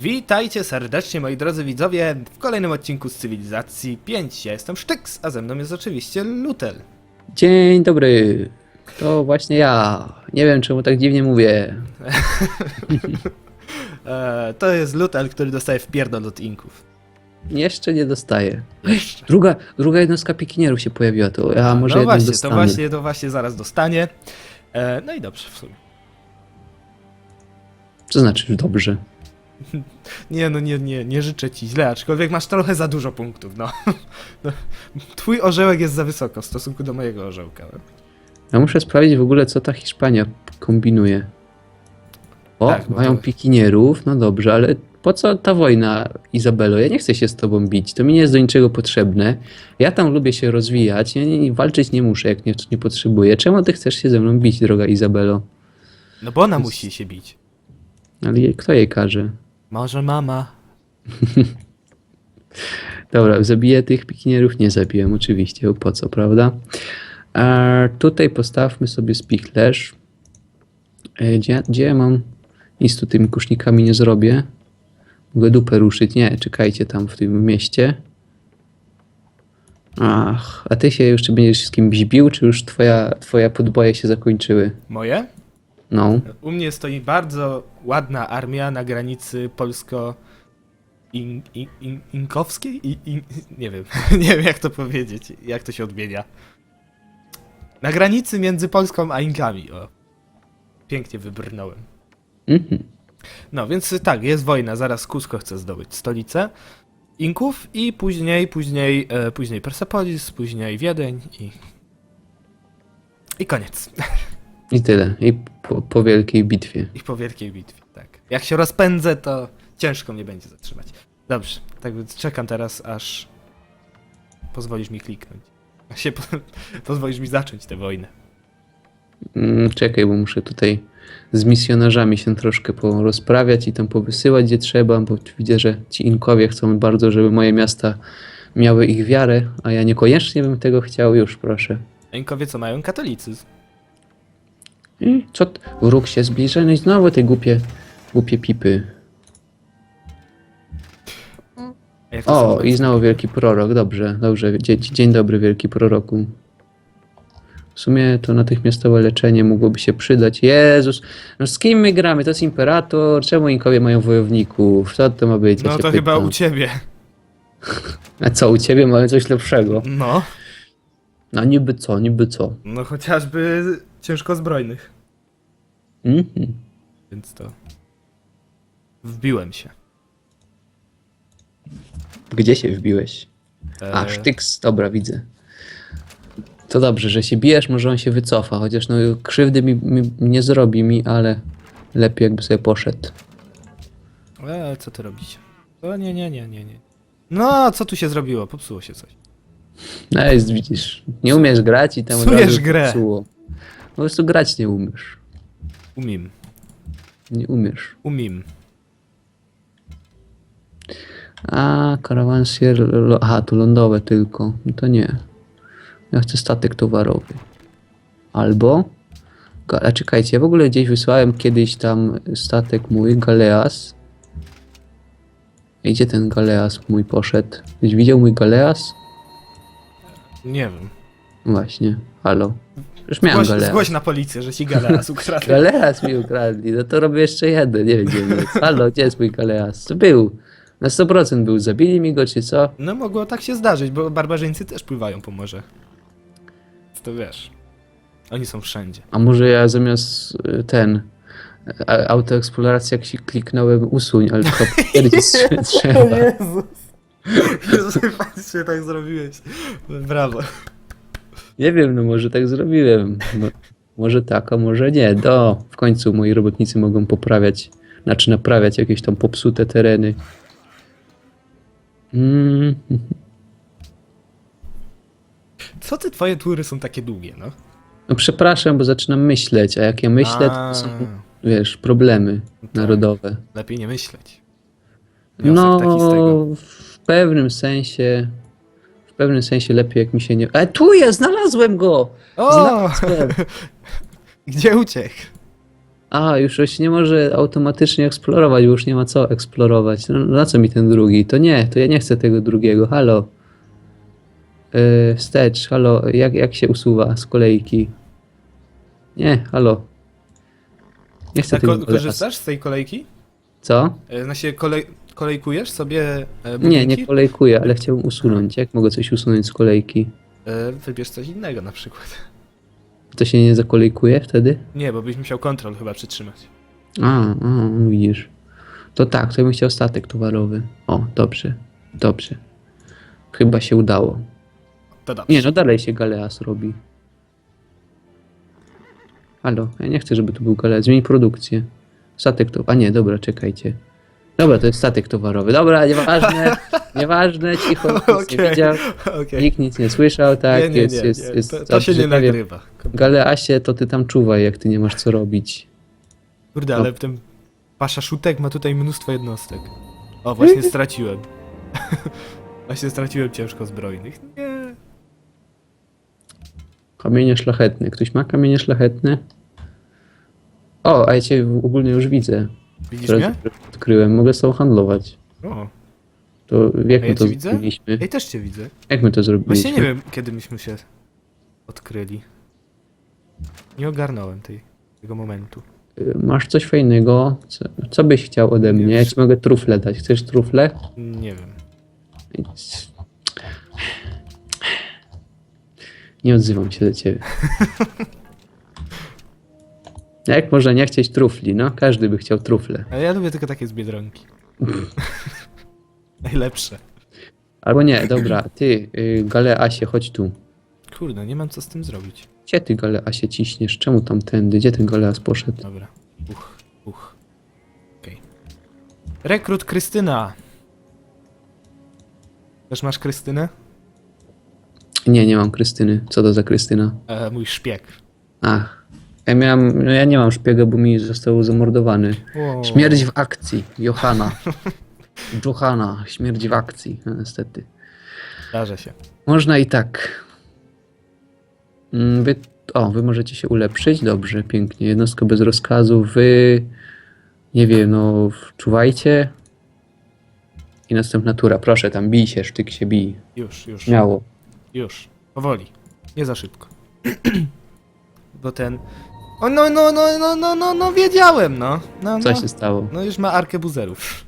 Witajcie serdecznie moi drodzy widzowie w kolejnym odcinku z Cywilizacji 5. Ja jestem Sztyks, a ze mną jest oczywiście Lutel. Dzień dobry. To właśnie ja. Nie wiem czemu tak dziwnie mówię. E, to jest Lutel, który dostaje wpierdol od inków. Jeszcze nie dostaję. Druga, druga jednostka pikinierów się pojawiła, to ja może no właśnie, dostanę. to właśnie, to właśnie zaraz dostanie. E, no i dobrze w sumie. Co znaczy że dobrze? Nie no, nie, nie, nie życzę ci źle, aczkolwiek masz trochę za dużo punktów, no. no. Twój orzełek jest za wysoko w stosunku do mojego orzełka. Ja muszę sprawdzić w ogóle co ta Hiszpania kombinuje. O, Tak, mają to- pikinierów, no dobrze, ale po co ta wojna, Izabelo? Ja nie chcę się z tobą bić, to mi nie jest do niczego potrzebne. Ja tam lubię się rozwijać, ja nie, nie, walczyć nie muszę, jak nie, nie potrzebuję. Czemu ty chcesz się ze mną bić, droga Izabelo? No bo ona Jest- musi się bić. Ale kto jej każe? Może mama. Dobra, zabiję tych pikinierów? Nie zabiłem, oczywiście, bo po co, prawda? Tutaj postawmy sobie spichlerz. E, Gdzie, gdzie ja mam? Nic tu tymi kusznikami nie zrobię. Mogę dupę ruszyć. Nie, czekajcie tam w tym mieście. Ach, a ty się jeszcze będziesz z kimś bił, czy już twoja, twoja podboje się zakończyły? Moje? No. U mnie stoi bardzo ładna armia na granicy polsko... In, in, in, inkowskiej? In, nie wiem, nie wiem jak to powiedzieć, jak to się odmienia. Na granicy między Polską a Inkami, o. Pięknie wybrnąłem. Mhm. No, więc tak, jest wojna, zaraz Cusco chce zdobyć stolicę Inków i później, później, e, później Persepolis, później Wiedeń i... I koniec. I tyle. I po, po wielkiej bitwie. I po wielkiej bitwie, tak. Jak się rozpędzę, to ciężko mnie będzie zatrzymać. Dobrze, tak więc czekam teraz, aż pozwolisz mi kliknąć. A się po... pozwolisz mi zacząć tę wojnę. Mm, Czekaj, bo muszę tutaj z misjonarzami się troszkę porozprawiać i tam powysyłać gdzie trzeba, bo widzę, że ci Inkowie chcą bardzo, żeby moje miasta miały ich wiarę, a ja niekoniecznie bym tego chciał. Już proszę. Inkowie co mają? Katolicyzm. I co? t- Wróg się zbliża, no i znowu te głupie, głupie pipy. A jak to O, i znowu wielki prorok. Dobrze, dobrze. Dzień, dzień dobry, wielki proroku. W sumie to natychmiastowe leczenie mogłoby się przydać. Jezus, no z kim my gramy? To jest imperator. Czemu Inkowie mają wojowników? Co to ma być? Ja No się to chyba pytam. u ciebie. A co, u ciebie mamy coś lepszego? No, No niby co, niby co. no chociażby ciężkozbrojnych. Mhm. Więc to... Wbiłem się. Gdzie się wbiłeś? A, E, sztyks, dobra, widzę. To dobrze, że się bijesz, może on się wycofa, chociaż no krzywdy mi, mi nie zrobi mi, ale lepiej jakby sobie poszedł. E, co ty robicie? O nie, nie, nie, nie, nie. No, co tu się zrobiło? Popsuło się coś. No jest, widzisz, nie umiesz grać i tam od Psujesz razu grę. popsuło. Po prostu grać nie umiesz. Umim. Nie umiesz. Umim. A, karawansier, aha, to lądowe tylko. No to nie. Ja chcę statek towarowy. Albo, a czekajcie, ja w ogóle gdzieś wysłałem kiedyś tam statek mój, Galeas. I Gdzie ten Galeas mój poszedł? Ktoś widział mój Galeas? Nie wiem. Właśnie, halo. Już miałem Zgłoś, Galeas. zgłoś na policję, że ci Galeas ukradł. Galeas mi ukradli, no to robię jeszcze jeden, nie wiem gdzie on jest. Halo, gdzie jest mój Galeas? To był. Na 100% był, zabili mi go czy co? No mogło tak się zdarzyć, bo barbarzyńcy też pływają po morze. To wiesz. Oni są wszędzie. A może ja zamiast y, ten a- autoeksploracja jak się kliknąłem usuń, ale tylko potwierdzić trze- trzeba. Jezus. Jezus, patrzcie, tak zrobiłeś. Brawo. Nie wiem, no może tak zrobiłem. Mo- może tak, a może nie. Do, w końcu moi robotnicy mogą poprawiać, znaczy naprawiać jakieś tam popsute tereny. Mm, Co ty, twoje tury są takie długie, no? no przepraszam, bo zaczynam myśleć, a jak ja myślę, to są, wiesz, problemy tak. narodowe. Lepiej nie myśleć. Wniosek No, taki z tego. w pewnym sensie. W pewnym sensie lepiej, jak mi się nie. E, tu jest, znalazłem go! O! Znalazłem. Gdzie uciekł? A, już się nie może automatycznie eksplorować, bo już nie ma co eksplorować. No, na co mi ten drugi? To nie, to ja nie chcę tego drugiego. Halo. Yy, wstecz, halo, jak, jak się usuwa z kolejki? Nie, halo. Nie chcę A tego ko- korzystasz z tej kolejki? Co? E, Na się kolej, kolejkujesz sobie e, Nie, nie kolejkuję, ale chciałbym usunąć. Jak mogę coś usunąć z kolejki? E, Wybierz coś innego na przykład. To się nie zakolejkuje wtedy? Nie, bo byś musiał kontrol chyba przytrzymać. A, a, widzisz. To tak, to ja bym chciał statek towarowy. O, dobrze, dobrze. Chyba się udało. To dobrze. Nie, no dalej się Galeas robi. Halo, ja nie chcę, żeby tu był Galeas. Zmień produkcję. Statek to... A nie, dobra, czekajcie. Dobra, to jest statek towarowy. Dobra, nieważne, nieważne, cicho, nic nie Okej, widział. okej. Nikt nic nie słyszał, tak, nie, nie, jest, nie, jest, nie. jest. To, to się dobrze, nie wiem. nagrywa. Galeasie, to ty tam czuwaj, jak ty nie masz co robić. Kurde, No. ale ten pasza szutek ma tutaj mnóstwo jednostek. O, właśnie straciłem. właśnie straciłem ciężko zbrojnych. Nie. Kamienie szlachetne. Ktoś ma kamienie szlachetne? O, a ja cię w- ogólnie już widzę. Widzisz mnie? odkryłem. Mogę z tobą handlować. O, To jak A my ja to cię widzę? zrobiliśmy? ej, też cię widzę. Jak my to zrobiliśmy? Właśnie nie wiem, kiedy myśmy się odkryli. Nie ogarnąłem tej, tego momentu. Y, Masz coś fajnego? Co, co byś chciał ode Nie mnie? Ja ci mogę trufle dać. Chcesz trufle? Nie wiem. Nie odzywam się do ciebie. Jak może nie chcieć trufli? No, każdy by chciał trufle. Ale ja lubię tylko takie z Biedronki. Najlepsze. Albo nie, dobra, ty, y, Galeasie, chodź tu. Kurde, nie mam co z tym zrobić. Gdzie ty Galeasie ciśniesz? Czemu tamtędy? Gdzie ten Galeas poszedł? Dobra. Uch, uch. Okej. Rekrut Krystyna. Też masz Krystynę? Nie, nie mam Krystyny. Co to za Krystyna? E, mój szpieg. Ach. Ja miałem, no ja nie mam szpiega, bo mi został zamordowany. O. Śmierć w akcji. Johanna. Johanna. Śmierć w akcji. No, niestety. Zdarza się. Można i tak. Mm, Wy, o, wy możecie się ulepszyć. Dobrze, pięknie. Jednostka bez rozkazu. Wy, nie wiem, no, czuwajcie. I następna tura. Proszę, tam bij się, sztyk się bij. Już, już. Śmiało. Już. Powoli. Nie za szybko. Bo ten... O, no, no, no, no, no, no, no, wiedziałem, no. no Co no. się stało? No już ma arkę buzerów.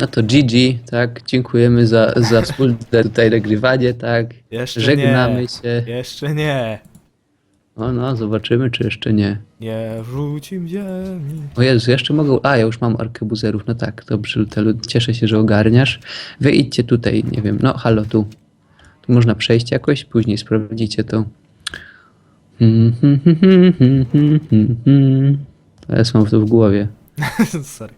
No to GG, tak. Dziękujemy za, za wspólne tutaj nagrywanie, tak. Jeszcze Żegnamy nie. się. Jeszcze nie. O no, zobaczymy, czy jeszcze nie. Nie rzucim ziemi. O Jezu, jeszcze mogę. A, ja już mam arkebuzerów. No tak, dobrze, Lutelu. Cieszę się, że ogarniasz. Wy idźcie tutaj, nie wiem. No, halo, tu. Tu można przejść jakoś, później sprawdzicie to. Teraz mam to w głowie. Sorry.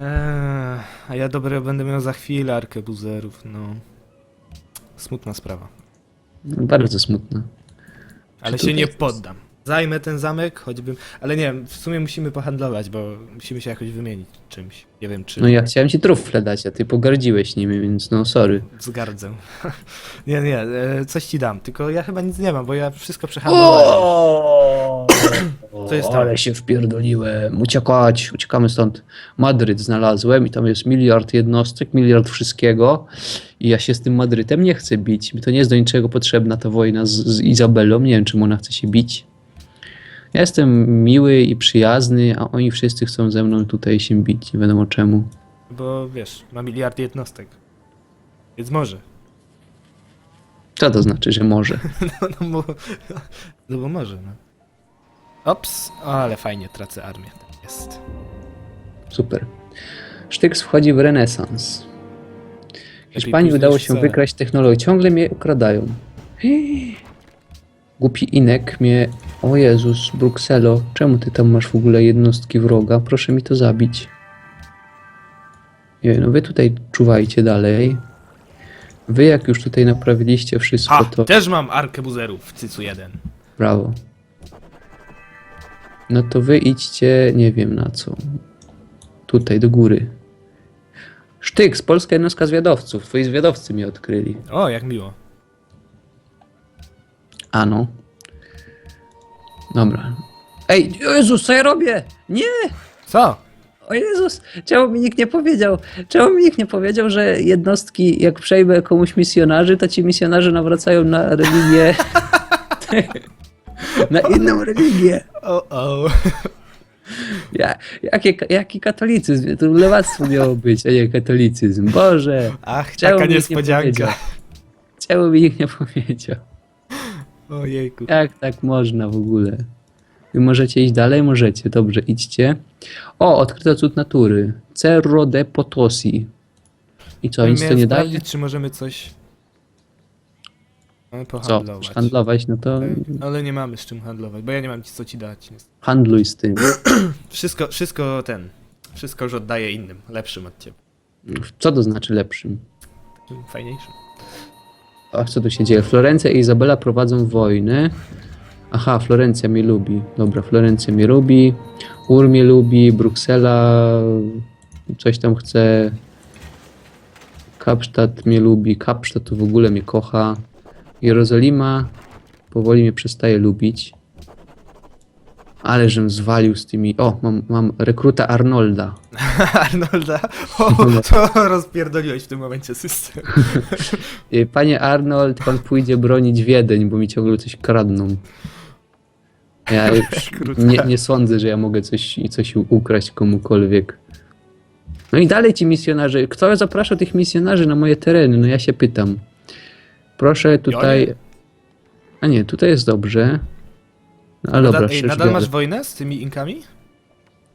Eee, a ja dobre będę miał za chwilę arkę buzerów, no. Smutna sprawa. Bardzo smutno. Ale Czy się nie tutaj- poddam. Zajmę ten zamek, choćbym... Ale nie wiem, w sumie musimy pohandlować, bo musimy się jakoś wymienić czymś. Nie wiem, czy... No ja chciałem ci trufle dać, a ty pogardziłeś nimi, więc no sorry. Zgardzę. nie, nie, e, coś ci dam, tylko ja chyba nic nie mam, bo ja wszystko przehandlowałem. Co jest tam? Ale się wpierdoliłem. Uciekać, uciekamy stąd. Madryt znalazłem i tam jest miliard jednostek, miliard wszystkiego. I ja się z tym Madrytem nie chcę bić. Mi to nie jest do niczego potrzebna ta wojna z, z Izabelą. Nie wiem, czemu ona chce się bić. Ja jestem miły i przyjazny, a oni wszyscy chcą ze mną tutaj się bić. Nie wiadomo czemu. Bo wiesz, ma miliard jednostek. Więc może. Co to znaczy, że może? No, no, bo, no bo może, no. Ops, ale fajnie tracę armię. Tak Jest. Super. Sztyks wchodzi w renesans. Hiszpanii późno udało niż się wcale. wykraść technologię. Ciągle mnie ukradają. Głupi Inek mnie... O Jezus, Brukselo, czemu ty tam masz w ogóle jednostki wroga? Proszę mi to zabić. Nie, no wy tutaj czuwajcie dalej. Wy jak już tutaj naprawiliście wszystko, Ha! to Też mam arkę buzerów w cycu 1. brawo. No to wy idźcie, nie wiem na co. Tutaj, do góry. Sztyks, polska jednostka zwiadowców. Twoi zwiadowcy mnie odkryli. O, jak miło. Ano. Dobra. Ej, o Jezus, co ja robię? Nie! Co? O Jezus, czemu mi nikt nie powiedział? Czemu mi nikt nie powiedział, że jednostki, jak przejmę komuś misjonarzy, to ci misjonarze nawracają na religię. na inną religię. O, o. Ja, jakie, jaki katolicyzm? To lewactwo miało być, a nie katolicyzm. Boże, Ach, Czemu taka nie niespodzianka. powiedział? czemu mi nikt nie powiedział? Ojejku. Jak tak można w ogóle? Wy możecie iść dalej? Możecie. Dobrze, idźcie. O, odkryto cud natury. Cerro de Potosi. I co, nic to Miałem nie daje? sprawdzić, czy możemy coś... No, Co? pohandlować. Handlować? No to Ale nie mamy z czym handlować, bo ja nie mam ci co ci dać. niestety. handluj z tym. Wszystko, wszystko ten. Wszystko już oddaję innym, lepszym od ciebie. Co to znaczy lepszym? Takim Fajniejszym. A co tu się dzieje? Florencja i Izabela prowadzą wojnę. Aha, Florencja mnie lubi. Dobra, Florencja mnie lubi. Ur mnie lubi. Bruksela coś tam chce. Kapsztad mnie lubi. Kapsztad to w ogóle mnie kocha. Jerozolima powoli mnie przestaje lubić. Ale żem zwalił z tymi... O, mam, mam rekruta Arnolda. Arnolda, o, to rozpierdoliłeś w tym momencie system. Y, Panie Arnold, pan pójdzie bronić Wiedeń, bo mi ciągle coś kradną. Ja już Krótka. nie, nie sądzę, że ja mogę coś, coś ukraść komukolwiek. No i dalej ci misjonarze. Kto zaprasza tych misjonarzy na moje tereny? No ja się pytam. Proszę tutaj. A nie, tutaj jest dobrze. No ale dobra, Nadal, ej, nadal masz wojnę z tymi Inkami?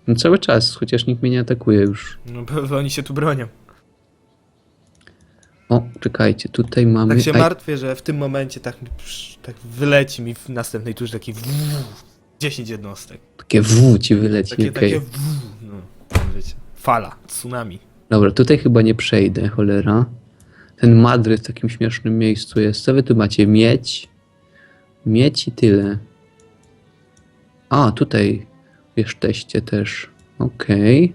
No cały czas, chociaż nikt mnie nie atakuje już. No bo, oni się tu bronią. O, czekajcie, tutaj mamy. Tak się Aj, martwię, że w tym momencie tak, psz, tak wyleci mi w następnej turze taki w, 10 jednostek. takie W ci wyleci. Takie, okej. takie w, no, wiecie. Fala, tsunami. Dobra, tutaj chyba nie przejdę, cholera. Ten Madryt w takim śmiesznym miejscu jest. Co wy tu macie? Miedź? Miedź i tyle. A, tutaj jesteście też. Okej.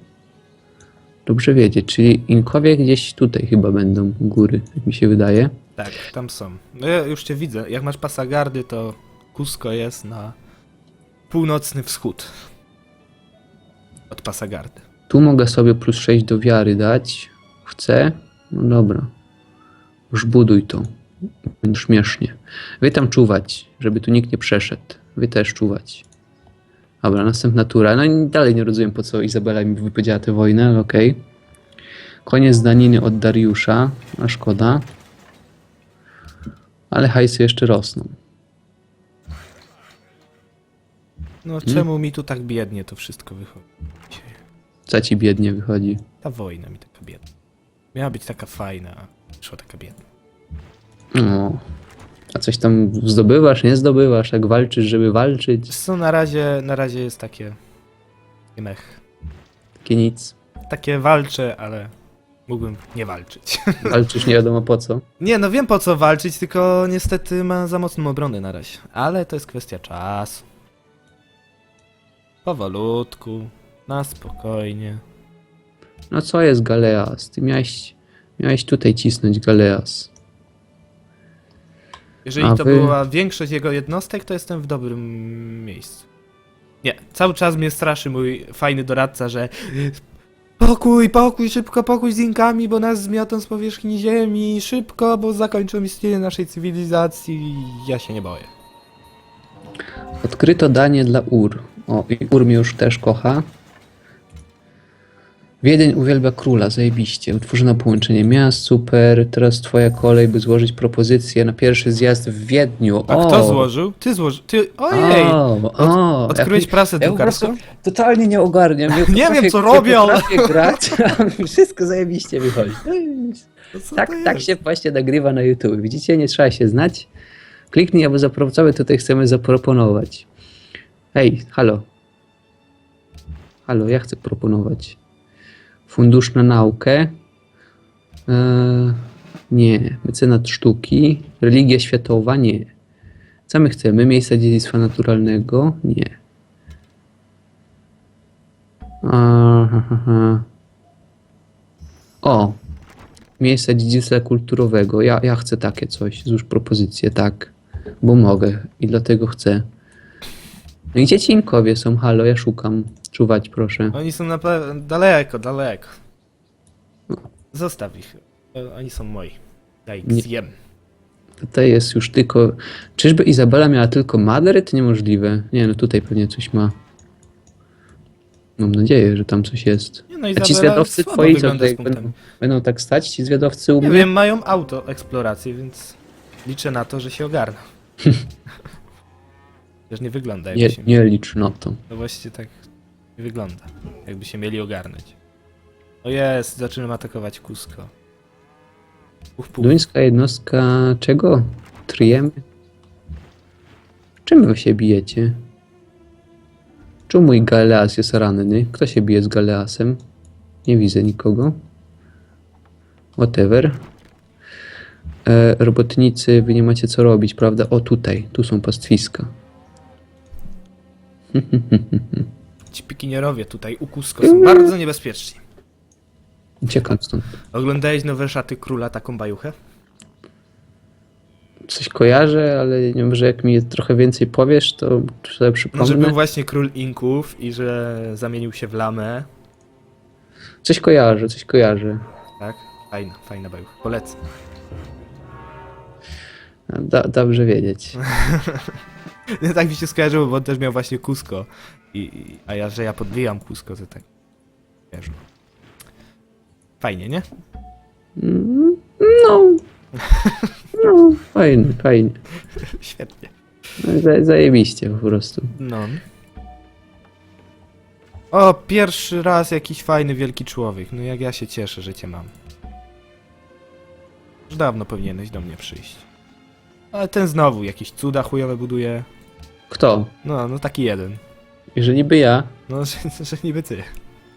Dobrze wiedzieć, czyli Inkowie gdzieś tutaj chyba będą góry, jak mi się wydaje. Tak, tam są. No ja już cię widzę. Jak masz pasagardy, to Cusco jest na północny wschód. Od pasagardy. Tu mogę sobie plus 6 do wiary dać. Chcę? No dobra. Już buduj to. Będzie śmiesznie. Wy tam czuwać, żeby tu nikt nie przeszedł. Wy też czuwać. Dobra, następna tura. No i dalej nie rozumiem, po co Izabela mi wypowiedziała tę wojnę, ale okej. Koniec daniny od Dariusza. A szkoda. Ale hajsy jeszcze rosną. No czemu mi tu tak biednie to wszystko wychodzi? dzisiaj? Co ci biednie wychodzi? Ta wojna mi taka biedna. Miała być taka fajna, a wyszła taka biedna. O. A coś tam zdobywasz, nie zdobywasz? Jak walczysz, żeby walczyć? Co na razie, na razie jest takie... Mech. Takie nic. Takie walczę, ale mógłbym nie walczyć. Walczysz nie wiadomo po co. Nie, no wiem po co walczyć, tylko niestety ma za mocną obronę na razie. Ale to jest kwestia czasu. Powolutku, na spokojnie. No co jest Galeas? Ty miałeś, miałeś tutaj cisnąć Galeas. Jeżeli A to wy- była większość jego jednostek, to jestem w dobrym miejscu. Nie, cały czas mnie straszy mój fajny doradca, że pokój, pokój, szybko pokój z Inkami, bo nas zmiotą z powierzchni ziemi, szybko, bo zakończą istnienie naszej cywilizacji. Ja się nie boję. Odkryto danie dla Ur. O, i Ur mnie już też kocha. Wiedeń uwielbia króla, zajebiście. Utworzono połączenie miast, super. Teraz twoja kolej, by złożyć propozycję na pierwszy zjazd w Wiedniu. A o! kto złożył? Ty złożył. Ty, ojej! O, o, Odkryłeś jak- prasę ja drukarską? totalnie nie ogarniam. Nie potrafię- wiem, co ale- potrafię grać, wszystko zajebiście wychodzi. No No Tak, tak się właśnie nagrywa na YouTube. Widzicie, nie trzeba się znać. Kliknij, aby zaproponować, tutaj chcemy zaproponować. Hej, halo. Halo, ja chcę proponować. Fundusz na naukę. Eee, nie. Mecenat sztuki. Religia światowa? Nie. Co my chcemy? Miejsca dziedzictwa naturalnego? Nie. Aha. O, Miejsca dziedzictwa kulturowego. Ja, ja chcę takie coś. Złóż propozycję, tak. Bo mogę i dlatego chcę. No i dziecinkowie są, halo, ja szukam. Czuwać proszę. Oni są na pe- daleko, daleko. Zostaw ich. Oni są moi. Daj Nie. ich zjem. Tutaj jest już tylko... Czyżby Izabela miała tylko Madryt? Niemożliwe. Nie, no tutaj pewnie coś ma. Mam nadzieję, że tam coś jest. Nie, no A ci Izabela zwiadowcy słabo twoi co wygląda z tutaj punktami. będą, będą tak stać? Ci zwiadowcy u Nie mnie? wiem, mają auto eksplorację, więc liczę na to, że się ogarną. Też nie wygląda jakby Nie, się nie licz na to. No właśnie tak nie wygląda. Jakby się mieli ogarnąć. O jest, zaczynam atakować Kusko. Duńska jednostka czego? Triemy? Czym wy się bijecie? Czemu mój Galeas jest ranny? Kto się bije z Galeasem? Nie widzę nikogo. Whatever. E, robotnicy, wy nie macie co robić, prawda? O, tutaj. Tu są pastwiska. Ci pikinierowie tutaj u Kusko są bardzo niebezpieczni. Uciekam stąd. Oglądałeś nowe szaty króla, taką bajuchę? Coś kojarzę, ale nie wiem, że jak mi trochę więcej powiesz, to sobie No, że przypomnę. był właśnie król Inków i że zamienił się w lamę. Coś kojarzę, coś kojarzę. Tak? Fajna, fajna bajucha. Polecam. Da, dobrze wiedzieć. Nie tak mi się skojarzyło, bo on też miał właśnie Kusko. I, i, a ja, że ja podbijam Kusko, to tak kojarzyło. Fajnie, nie? Mm, No. No, fajnie, fajnie. Świetnie. No, za- Zajebiście po prostu. No. O, pierwszy raz jakiś fajny, wielki człowiek. No jak ja się cieszę, że cię mam. Już dawno powinieneś do mnie przyjść. Ale ten znowu jakieś cuda chujowe buduje. Kto? No, no taki jeden. Jeżeli by ja, No, że, że niby ty.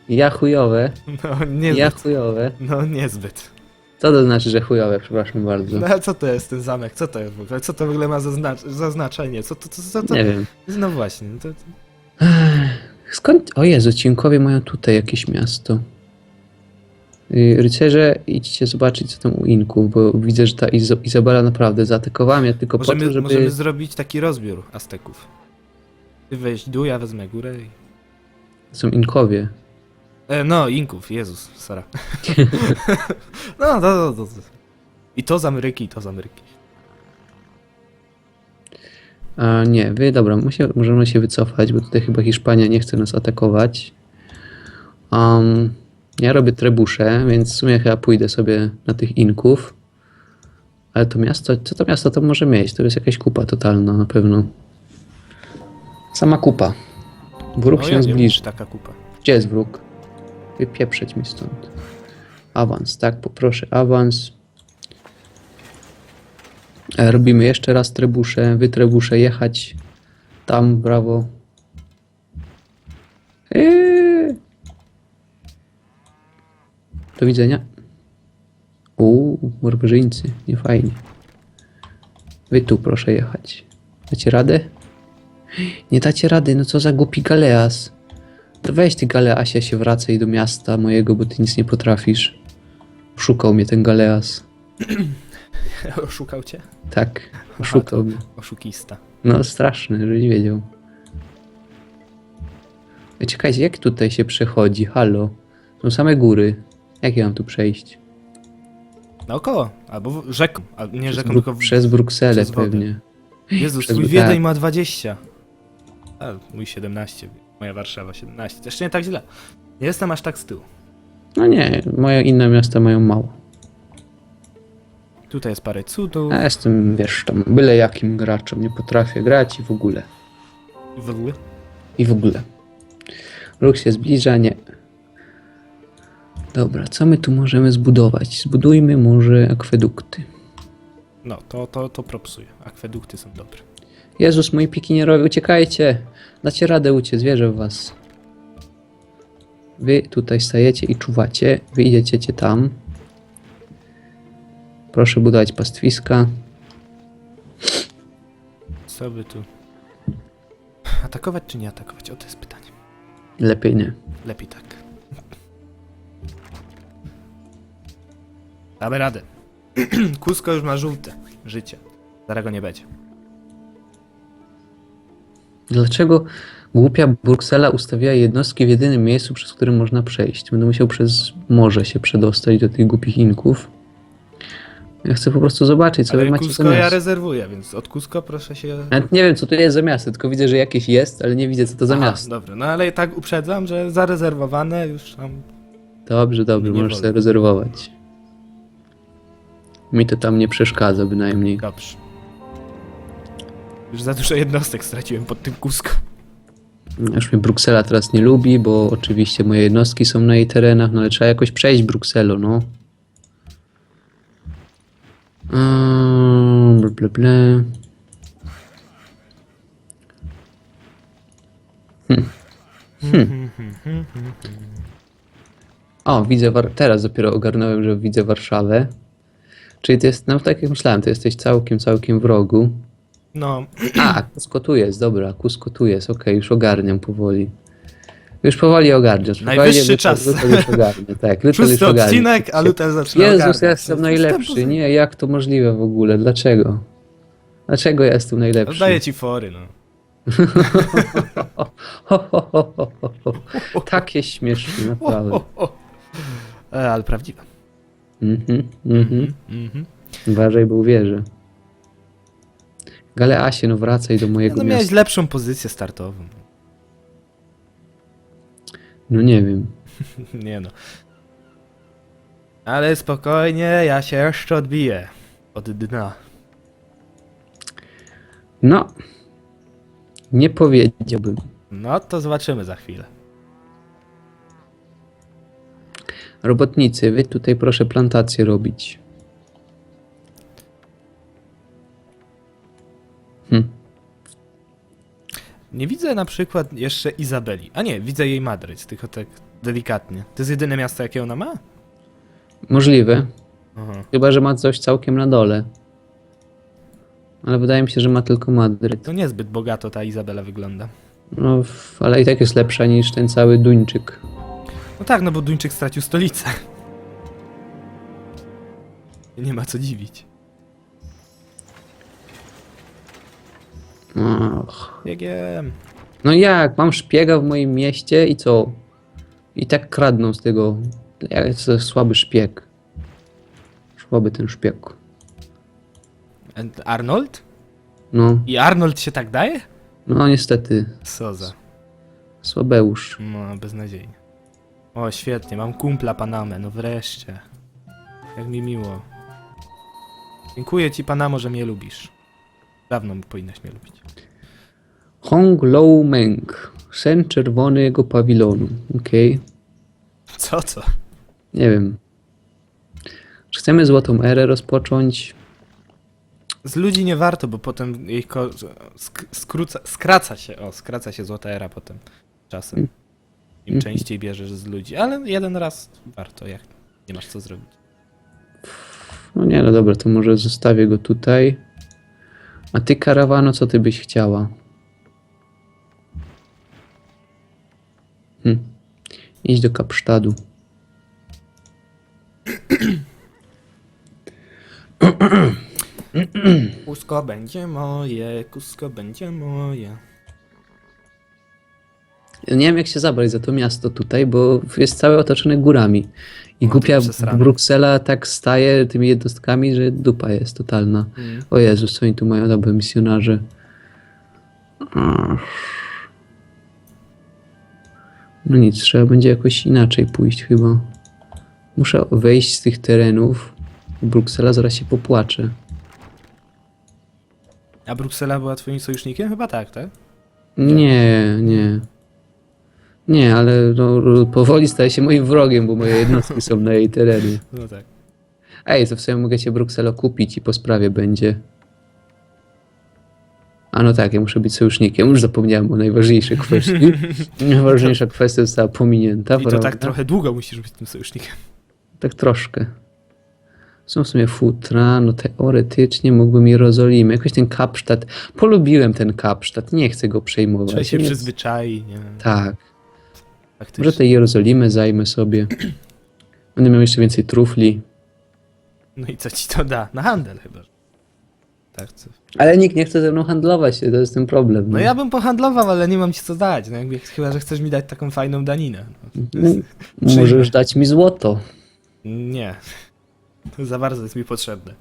ja chujowe, No, niezbyt. ja chujowe, No, niezbyt. co to znaczy, że chujowe, przepraszam bardzo. No, a co to jest ten zamek? Co to jest w ogóle? Co to w ogóle ma zaznaczenie? Co to, co, co to? Nie wiem. No właśnie, to, to... Skąd? O Jezu, Cinkowie mają tutaj jakieś miasto. Y, Rycerze, idźcie zobaczyć co tam u Inków, bo widzę, że ta Izo Izabela naprawdę zaatakowała mnie tylko po Możemy, to, żeby... możemy zrobić taki rozbiór Azteków. Ty weź dół, ja wezmę górę i... Są Inkowie. E, no, Inków, Jezus, Sara. no, to, to, to. I to z Ameryki, i to z Ameryki. A nie, wy, dobra, musie, możemy się wycofać, bo tutaj chyba Hiszpania nie chce nas atakować. Um, ja robię trebusze, więc w sumie chyba pójdę sobie na tych Inków. Ale to miasto, co to miasto to może mieć? To jest jakaś kupa totalna na pewno. Sama kupa. Wróg no, się ja nie wiem, zbliży. czy taka kupa. Gdzie jest wróg? Wypieprzeć mi stąd. Awans, tak, poproszę awans. E, Robimy jeszcze raz trebusze, wy trebusze, jechać tam, brawo. Eee. Do widzenia. Uuu, morberzyńcy, nie fajnie. Wy tu proszę jechać. Dacie radę? Nie dacie rady, no co za głupi galeas. To weź ty Galeasie się wracaj do miasta mojego, bo ty nic nie potrafisz. Szukał mnie ten Galeas. Oszukał cię? Tak, Aha, oszukał mnie. Oszukista. No straszny, żebyś wiedział. Ej, Czekajcie, jak tutaj się przechodzi? Halo? Są same góry. Jak ja mam tu przejść? Naokoło, albo w- rzeką, nie rzeką, Bruk- tylko... W... przez Brukselę przez wodę. pewnie. Jezus, przez- tak. Wiedeń ma 20. A, mój 17, moja Warszawa 17. Też nie tak źle. Nie jestem aż tak z tyłu. No nie, moje inne miasta mają mało. Tutaj jest parę cudów. Ja jestem, wiesz, tam byle jakim graczem. Nie potrafię grać i w ogóle. I w ogóle. I w ogóle. Ruch się zbliża, nie. Dobra, co my tu możemy zbudować? Zbudujmy może akwedukty. No, to, to, to propsuje. Akwedukty są dobre. Jezus, moi pikinierowie, uciekajcie! Dacie radę uciec, wierzę w was. Wy tutaj stajecie i czuwacie. Wy idziecie tam. Proszę budować pastwiska. Co by tu... Atakować czy nie atakować? O, to jest pytanie. Lepiej nie. Lepiej tak. Damy radę. Kusko już ma żółte życie. Zaraz go nie będzie. Dlaczego głupia Bruksela ustawiała jednostki w jedynym miejscu, przez które można przejść? Będę musiał przez morze się przedostać do tych głupich Inków. Ja chcę po prostu zobaczyć, co wy Ale macie Cusco za ja miasto. rezerwuję, więc od Cusco proszę się... Nawet nie wiem, co tu jest za miasto, tylko widzę, że jakieś jest, ale nie widzę, co to za Aha, miasto. Dobra, no ale tak uprzedzam, że zarezerwowane już tam... Dobrze, dobrze, Nie możesz wolno. sobie rezerwować. Mi to tam nie przeszkadza bynajmniej. Dobrze. Już za dużo jednostek straciłem pod tym Cusco. Aż mnie Bruksela teraz nie lubi, bo oczywiście moje jednostki są na jej terenach, no ale trzeba jakoś przejść Brukselą, no. Mm, ble, ble, ble. Hmm. O, widzę, War- teraz dopiero ogarnąłem, że widzę Warszawę. Czyli to jest, no tak jak myślałem, to jesteś całkiem, całkiem w rogu. No, A, Kusko tu jest, dobra, Kusko tu jest, okej, już ogarniam powoli. Już powoli spokojnie, Najwyższy Lutel- czas. Lutel już ogarnie, tak, Lutel już szósty ogarnie. odcinek, a Luther zaczyna Jezus, ogarniać. ja jestem najlepszy, nie, jak to możliwe w ogóle, dlaczego? Dlaczego ja jestem najlepszy? Oddaję ci fory, no. Takie śmieszne, naprawdę. E, ale prawdziwe. Mhm, mhm. Mhm. Uważaj, bo uwierzę. Galeasie, no wracaj do mojego No miałeś miasta. lepszą pozycję startową. No nie wiem. Nie no. Ale spokojnie, ja się jeszcze odbiję. Od dna. No. Nie powiedziałbym. No to zobaczymy za chwilę. Robotnicy, wy tutaj proszę plantację robić. Hm. Nie widzę na przykład jeszcze Izabeli. A nie, widzę jej Madryt, tylko tak delikatnie. To jest jedyne miasto, jakie ona ma? Możliwe. Aha. Chyba, że ma coś całkiem na dole. Ale wydaje mi się, że ma tylko Madryt. To niezbyt bogato ta Izabela wygląda. No, ale i tak jest lepsza niż ten cały Duńczyk. No tak, no bo Duńczyk stracił stolicę. Nie ma co dziwić. Och. Biegiem. No jak? Mam szpiega w moim mieście i co? I tak kradną z tego. Ja to słaby szpieg. Słaby ten szpieg. And Arnold? No, I Arnold się tak daje? no niestety. Co za. Słabeusz. No, beznadziejnie. O, świetnie, mam kumpla Panamę, no wreszcie. Jak mi miło. Dziękuję ci, Panamo, że mnie lubisz. Dawno powinnaś mnie lubić. Hong Lou Meng. Sen czerwonego pawilonu. Okej. Co, co? Nie wiem. Czy chcemy złotą erę rozpocząć? Z ludzi nie warto, bo potem ko- sk- skróca, skraca się, o, skraca się złota era potem czasem. Im Mhm. częściej bierzesz z ludzi, ale jeden raz warto, jak nie masz co zrobić. No nie, no dobra, to może zostawię go tutaj. A ty, karawano, co ty byś chciała? Hm. Idź do Kapsztadu. Kusko będzie moje, kusko będzie moje. Nie wiem, jak się zabrać za to miasto tutaj, bo jest całe otoczone górami. I głupia. Bruksela tak staje tymi jednostkami, że dupa jest totalna. Mm. O Jezus, co oni tu mają, dobre misjonarze. No nic, trzeba będzie jakoś inaczej pójść chyba. Muszę wejść z tych terenów. Bruksela zaraz się popłacze. A Bruksela była twoim sojusznikiem? Chyba tak, tak? Nie, nie. Nie, ale no, powoli staje się moim wrogiem, bo moje jednostki są na jej terenie. No tak. Ej, to w sumie mogę cię Brukselo kupić i po sprawie będzie. A no tak, ja muszę być sojusznikiem. Już zapomniałem o najważniejszej kwestii. Najważniejsza kwestia została pominięta, I to prawda? tak trochę długo musisz być tym sojusznikiem. Tak troszkę. Są w sumie futra, no teoretycznie mógłbym Jerozolimę. Jakoś ten Kapsztad. Polubiłem ten Kapsztad, nie chcę go przejmować. Trzeba się nie... przyzwyczai, nie? Tak. Faktycznie. Może tej Jerozolimę zajmę sobie. Będę miał jeszcze więcej trufli. No i co ci to da? Na handel chyba. Tak, co? Ale nikt nie chce ze mną handlować, to jest ten problem. No nie? ja bym pohandlował, ale nie mam ci co dać. No jakby, chyba, że chcesz mi dać taką fajną daninę. No, Możesz dać mi złoto. Nie. To za bardzo jest mi potrzebne.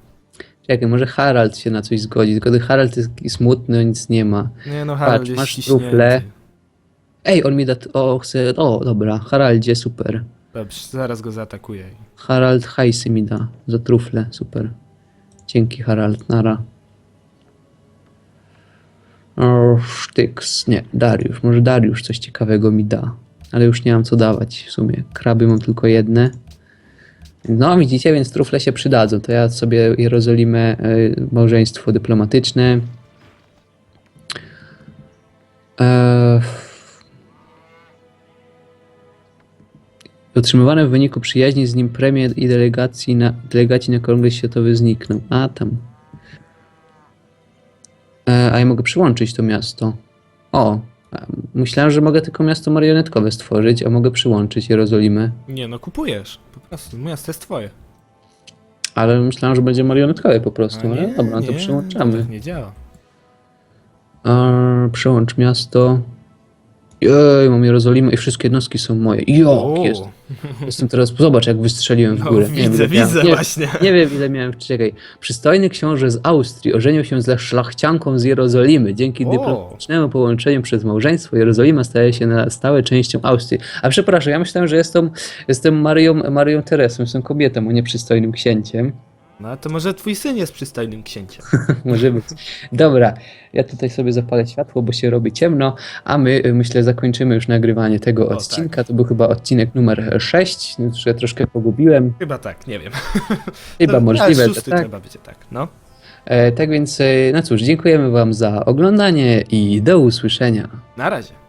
Czekaj, może Harald się na coś zgodzi, tylko ten Harald jest smutny, nic nie ma. Nie no, Harald Patrz, jest masz trufle. Ej, on mi da... O, chce... O, dobra, Haraldzie, super. Dobrze, zaraz go zaatakuję. Harald hajsy mi da za trufle, super. Dzięki Harald, nara. O, Sztyks, nie, Dariusz, może Dariusz coś ciekawego mi da. Ale już nie mam co dawać w sumie. Kraby mam tylko jedne. No, widzicie, więc trufle się przydadzą. To ja sobie Jerozolimę, y, małżeństwo dyplomatyczne. Eee, Otrzymywane w wyniku przyjaźni z nim premie i delegacji na, delegaci na Kongres Światowy znikną. A tam. E, a ja mogę przyłączyć to miasto. O, myślałem, że mogę tylko miasto marionetkowe stworzyć, a mogę przyłączyć Jerozolimę. Nie no, kupujesz. Po prostu, miasto jest twoje. Ale myślałem, że będzie marionetkowe po prostu. A Ale nie, dobra, no to nie, przyłączamy. tak nie działa. E, przełącz miasto. Jej, mam Jerozolimę i wszystkie jednostki są moje. Jo, O, jest. Jestem teraz, zobacz jak wystrzeliłem w No, górę. widzę, ile miałem. widzę nie, właśnie. Nie wiem ile miałem, czekaj. Przystojny książę z Austrii ożenił się ze szlachcianką z Jerozolimy. Dzięki O. dyplomatycznemu połączeniu przez małżeństwo Jerozolima staje się na stałe częścią Austrii. A przepraszam, ja myślałem, że jestem, jestem Marią, Marią Teresą, jestem kobietą, a nie przystojnym księciem. No to może twój syn jest przystojnym księciem. Może być. Dobra, ja tutaj sobie zapalę światło, bo się robi ciemno, a my y, myślę zakończymy już nagrywanie tego O, odcinka. To był chyba odcinek numer 6, już ja troszkę pogubiłem. Chyba tak, nie wiem. Chyba Ale możliwe, że tak. trzeba będzie tak, no. E, tak więc, e, no cóż, dziękujemy Wam za oglądanie i do usłyszenia. Na razie.